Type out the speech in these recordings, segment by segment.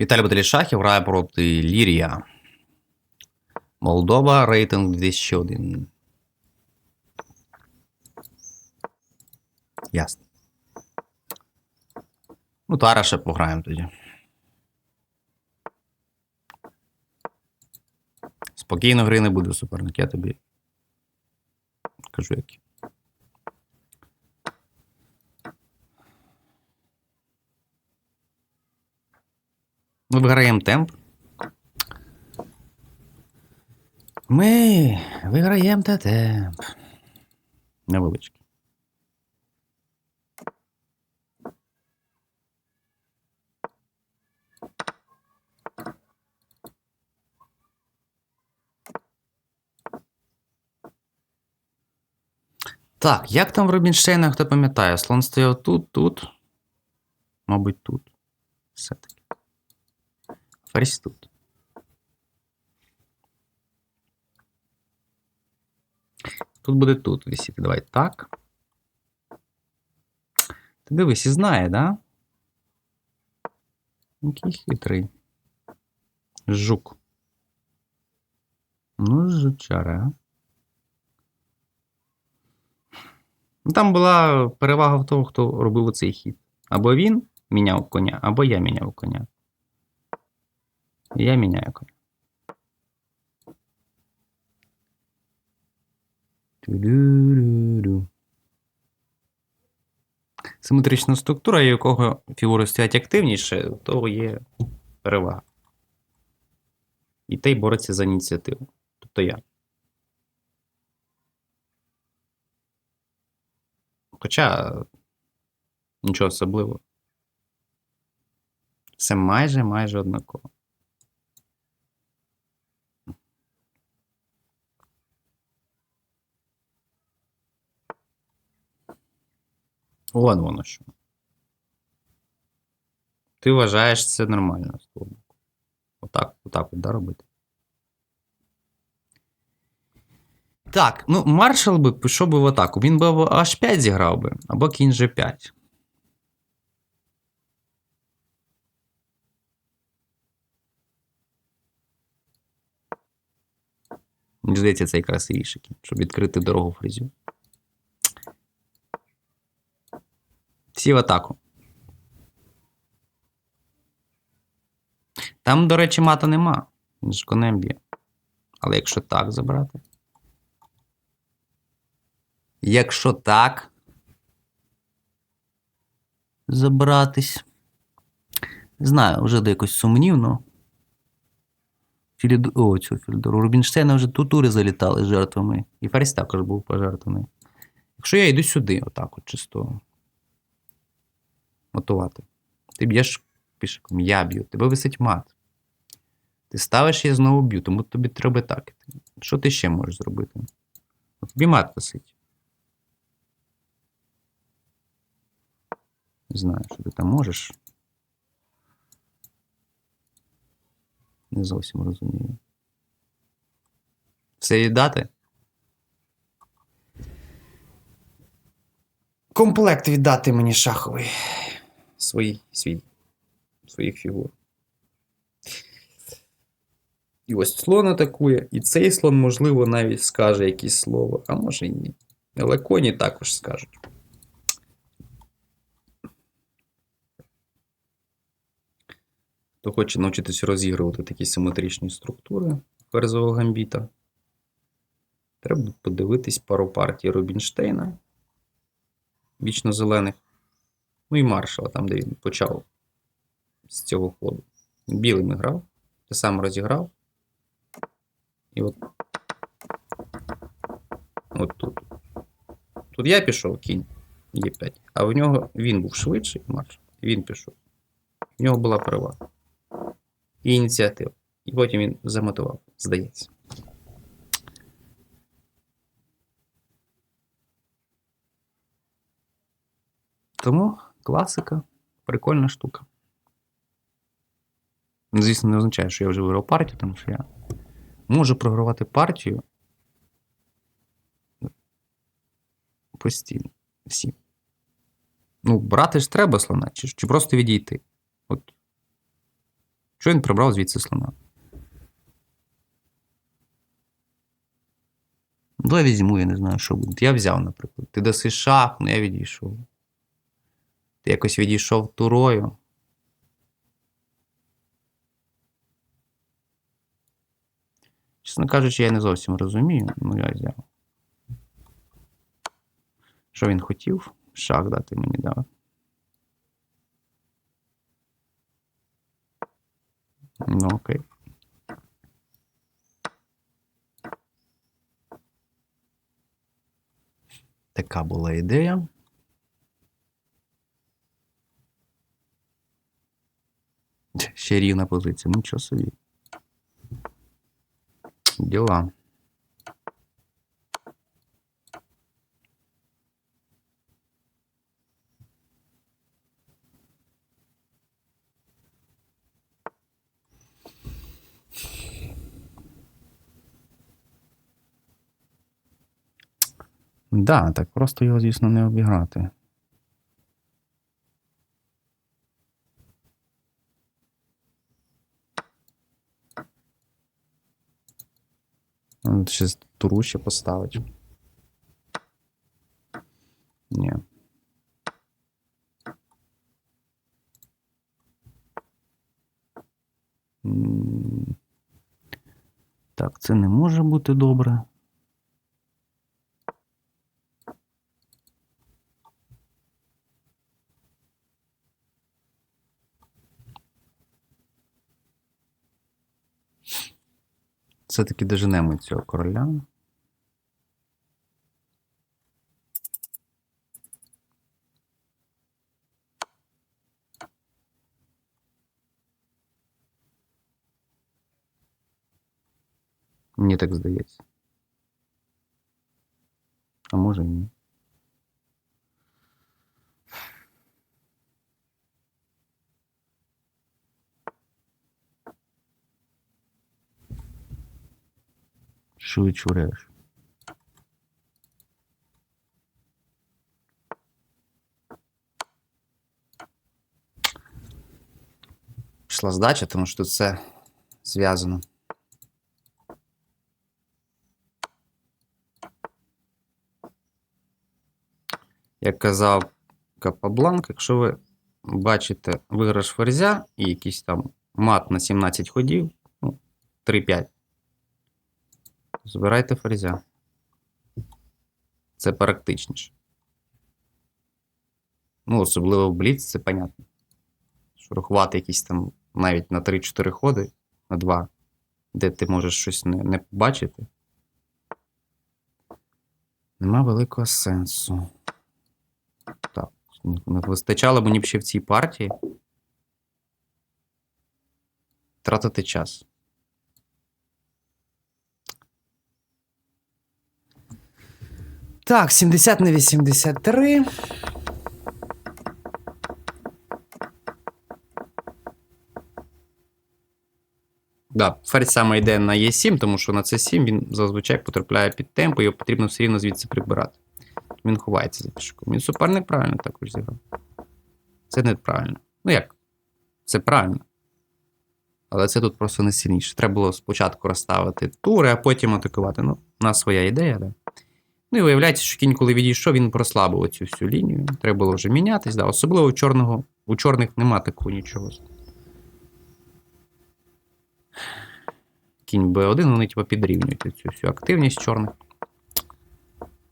Віталій Баталішахів грає проти Лірія. Молдова, рейтинг 2001. Ясно. Ну, Тара ще пограємо тоді. Спокійно гри не буде суперник, я тобі кажу які. Виграємо темп. Ми виграємо те темп. Невеличкий. Так, як там в Рубінштейнах, хто пам'ятає? Слон стояв тут, тут. Мабуть, тут. Все-таки. Ферзь тут. Буде тут висіти. Давай так. Ти дивись, і знає, да? Який хитрий. Жук. Ну, жучара. Ну, Там була перевага в тому, хто робив оцей хід. Або він міняв коня, або я міняв коня. Я міняю коня. Симетрична структура, у кого фігури стоять активніше, того є перевага. І той бореться за ініціативу. Тобто я. Хоча нічого особливого. Все майже майже однаково. Вон воно що. Ти вважаєш це нормально з боку. Отак, отак от, да, робити. Так, ну маршал би пішов би в атаку. Він би або H5 зіграв би, або кінь G5. Мені здається, це красивіший кінь, щоб відкрити дорогу фрезю. Всі в атаку. Там, до речі, мата нема. Він ж конем б'є. Але якщо так забрати. Якщо так. Забратись. Знаю, вже до якось сумнівно. Філід... О, цю Філідору. Рубінштейна вже тутури залітали жертвами. І Ферзь також був пожертваний. Якщо я йду сюди, отак от чисто. Готувати. Ти б'єш пішиком, я б'ю, тебе висить мат. Ти ставиш я знову б'ю, тому тобі треба так. Що ти ще можеш зробити? Тобі мат висить. Не знаю, що ти там можеш. Не зовсім розумію. Все віддати? Комплект віддати мені шаховий. Свій, свій, своїх фігур. І ось слон атакує, і цей слон, можливо, навіть скаже якісь слово, а може і ні. Але коні також скажуть. Хто хоче навчитися розігрувати такі симетричні структури ферзового гамбіта, треба подивитись пару партій Рубінштейна, вічно зелених. Ну і маршала, там, де він почав з цього ходу. Білим грав, те саме розіграв. І от. От тут. Тут я пішов кінь Е5, а в нього він був швидший маршал, він пішов. В нього була перевага. І ініціатива. І потім він замотивав, здається. Тому класика, прикольна штука. Ну, Звісно, не означає, що я вже виграв партію, тому що я можу програвати партію постійно. Всі. Ну, брати ж треба слона, чи, чи просто відійти. От Що він прибрав звідси слона? Ну, я візьму, я не знаю, що буде. Я взяв, наприклад. Ти даси шах, ну я відійшов. Якось відійшов турою. Чесно кажучи, я не зовсім розумію, ну я взяв. Що він хотів? Шах дати мені дав. Ну, окей. Така була ідея. Ще рівна позиція, нічого собі. Діла. Да, так просто його, звісно, не обіграти. Ще туру ще поставить. Ні. Так, це не може бути добре. Все-таки доженемо цього короля. Мені так здається. А може і ні. Що ви? Пішла здача, тому що все зв'язано. Як казав Капабланк, якщо ви бачите виграш ферзя і якийсь там мат на 17 ходів, ну, 3-5, збирайте ферзя. Це практичніше. Ну, особливо в Бліц, це понятно. Що рахувати якісь там навіть на 3-4 ходи, на 2, де ти можеш щось не, не побачити. Нема великого сенсу. Так, не вистачало мені б ще в цій партії. Тратити час. Так, 70 на 83. Да, ферзь саме йде на Е7, тому що на С7 він зазвичай потрапляє під темпо, його потрібно все рівно звідси прибирати. Він ховається за пішком. Він суперник правильно також зіграв. Це неправильно. Ну як? Це правильно. Але це тут просто не сильніше. Треба було спочатку розставити тури, а потім атакувати. Ну, у нас своя ідея, да. Ну і виявляється, що кінь, коли відійшов, він прослабив оцю всю лінію. Треба було вже мінятись, да. Особливо у чорного, у чорних нема такого нічого. Кінь B1, вони типу, підрівнюють цю всю активність чорних.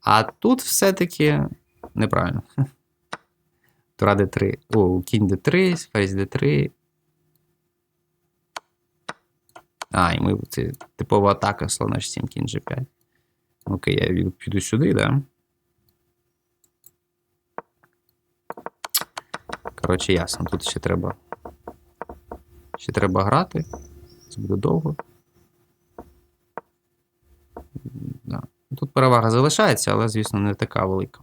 А тут все-таки неправильно. Тура D3. О, кінь D3, ферзь D3. А, і ми це типова атака слона H7, кінь G5. Окей, я піду сюди, да? Коротше, ясно. Тут ще треба. Ще треба грати. Це буде довго. Да. Тут перевага залишається, але, звісно, не така велика.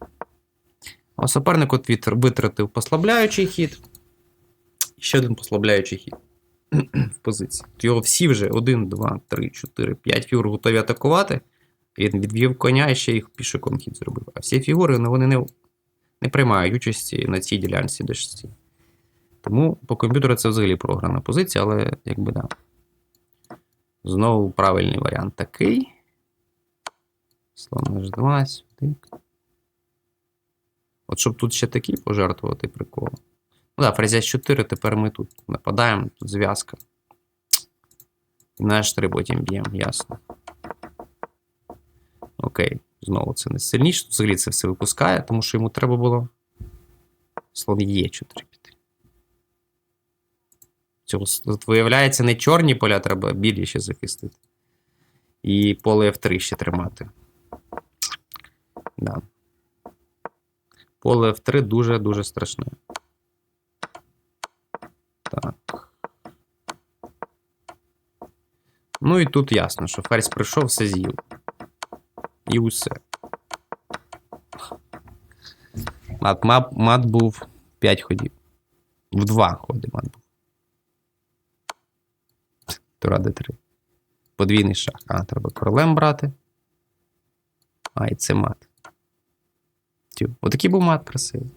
А суперник от витратив послабляючий хід. Ще один послабляючий хід в позиції. Його всі вже 1, 2, 3, 4, 5 фігур готові атакувати. Він відвів коня і ще їх пішоком хід зробив. А всі фігури ну, вони не, не приймають участі на цій ділянці дошці. Тому по комп'ютеру це взагалі програна позиція, але якби да. Знову правильний варіант такий. Слон H2 сюди. От щоб тут ще такий пожертвувати прикол. Ну так, ферзь 4, тепер ми тут нападаємо, тут зв'язка. І на H3 потім б'ємо, ясно. Окей, знову це не сильніше. Тут взагалі це все випускає, тому що йому треба було. Слон є 4 піти. Цього, тут виявляється, не чорні поля треба, а білі ще захистити. І поле F3 ще тримати. Да. Поле F3 дуже-дуже страшне. Так. Ну і тут ясно, що ферзь прийшов, все з'їв. І усе. Мат, мат, мат був 5 ходів. В 2 ходи мат був. Тура d 3. Подвійний шах. А, треба королем брати. А, і це мат. Отакий був мат красивий.